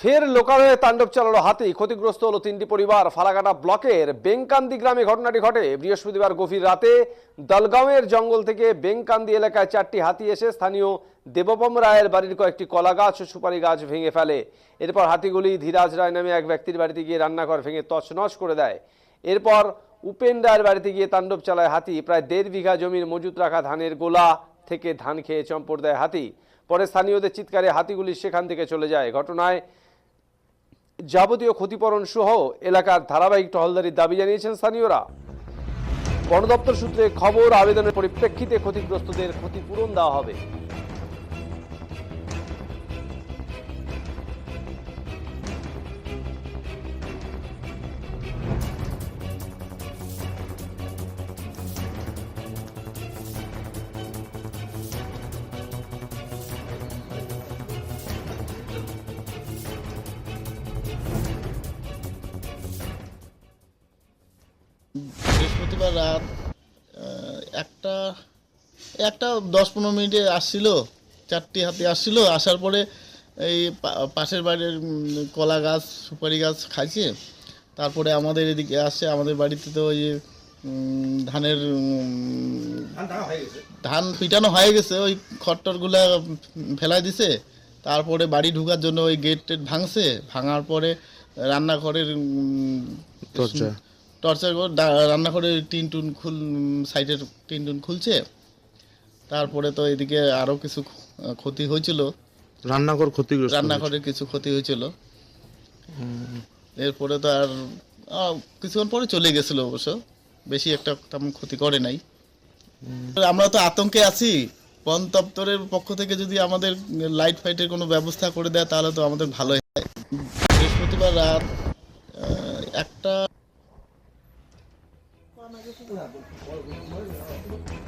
ফের লোকালয়ে তাণ্ডব চালালো হাতি। ক্ষতিগ্রস্ত হলো তিনটি পরিবার। ফালাকাটা ব্লকের বেঙ্কান্দি গ্রামে ঘটনাটি ঘটে। বৃহস্পতিবার গভীর রাতে দলগাঁওয়ের জঙ্গল থেকে বেঙ্কান্দি এলাকায় চারটি হাতি এসে স্থানীয় দেবপম রায়ের বাড়ির কয়েকটি কলা গাছ ও সুপারি গাছ ভেঙে ফেলে। এরপর হাতিগুলি ধীরাজ রায় নামে এক ব্যক্তির বাড়িতে গিয়ে রান্নাঘর ভেঙে তছনছ করে দেয়। এরপর উপেন রায়ের বাড়িতে গিয়ে তাণ্ডব চালায় হাতি। প্রায় দেড় বিঘা জমির মজুত রাখা ধানের গোলা থেকে ধান খেয়ে চম্পট দেয় হাতি। পরে স্থানীয়দের চিৎকারে হাতিগুলি সেখান থেকে চলে যায়। ঘটনায় যাবতীয় ক্ষতিপূরণ সহ এলাকার ধারাবাহিক টহলদারির দাবি জানিয়েছেন স্থানীয়রা। বন দপ্তর সূত্রে খবর, আবেদনের পরিপ্রেক্ষিতে ক্ষতিগ্রস্তদের ক্ষতিপূরণ দেওয়া হবে। বৃহস্পতিবার রাত একটা একটা দশ পনেরো মিনিটে আসছিল চারটি হাতি আসছিল আসার পরে এই পা- পাশের বাড়ির কলা গাছ সুপারি গাছ খাইছে। তারপরে আমাদের এদিকে আসছে আমাদের বাড়িতে তো ওই যে, ধানের ধান পিটানো হয়ে গেছে ওই খট্টরগুলা ফেলাই দিছে। তারপরে বাড়ি ঢুকার জন্য ওই গেট টেট ভাঙছে ভাঙার পরে রান্নাঘরের টর্চার করে রান্নাঘরের টিন টুন খুল সাইডের টিন টুন খুলছে। তারপরে তো এদিকে আরও কিছু ক্ষতি হয়েছিল। রান্নাঘর ক্ষতি। রান্নাঘরের কিছু ক্ষতি হয়েছিল। এরপরে তো আর কিছুক্ষণ পরে চলে গেছিল অবশ্য। বেশি একটা তেমন ক্ষতি করে নাই। আমরা তো আতঙ্কে আছি। বন দপ্তরের পক্ষ থেকে যদি আমাদের লাইট ফাইটের কোনো ব্যবস্থা করে দেয় তাহলে তো আমাদের ভালোই হয়। বৃহস্পতিবার রাত আহ, একটা